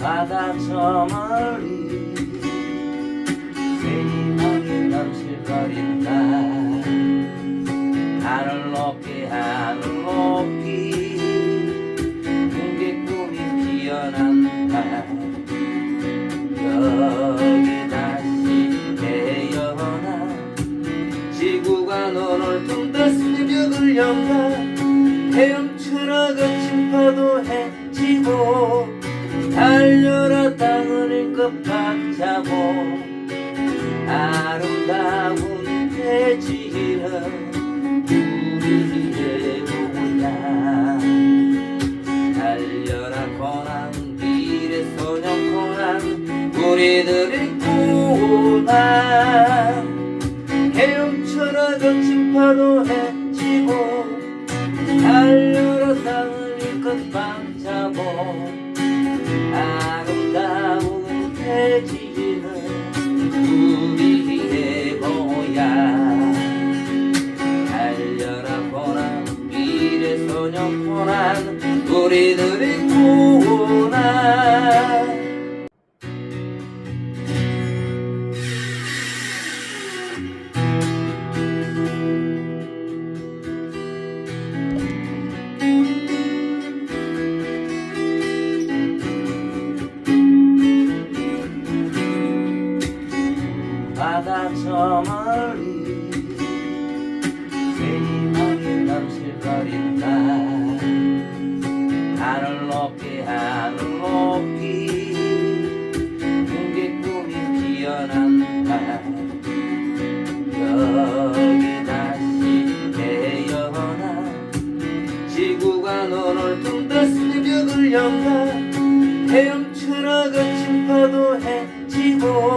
저 멀리 세이망이 남실거린다 하늘 높이 하늘 높이 그게 꿈이 피어난다. 여기 다시 태어나 지구가 너를 둔다 새벽을 연다 헤엄 일껏 박차고 아름다운 대지는 우리의 몸이야 달려라 고난 길의 소년 고난 우리들의 고난 헤엄쳐라 거친 파도 해지고 달려라 일껏 방차고 아름다운 대 지는 우리의 고향 달려라 고난 미래 소년 고난 우리들의 고난 바다 저 멀리 세이망이 남실거린다 하늘 높이 하늘 높이 그게 꿈이 피어난다 여기 다시 태어나 지구가 너를 둔다 새벽을 연다 헤엄쳐라 거친 파도 해지고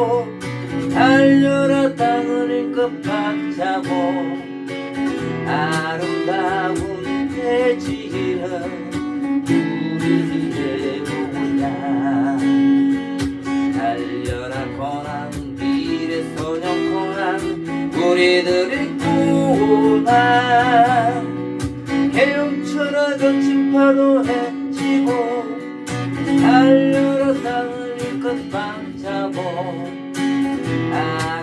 박차고 아름다운 대지는 우리의 고향 달려라 고난 미래 소년 고난 우리들의 고난 헤엄쳐라 거친 파도 해지고 달려라 일껏 방차고. 아름다운 대지는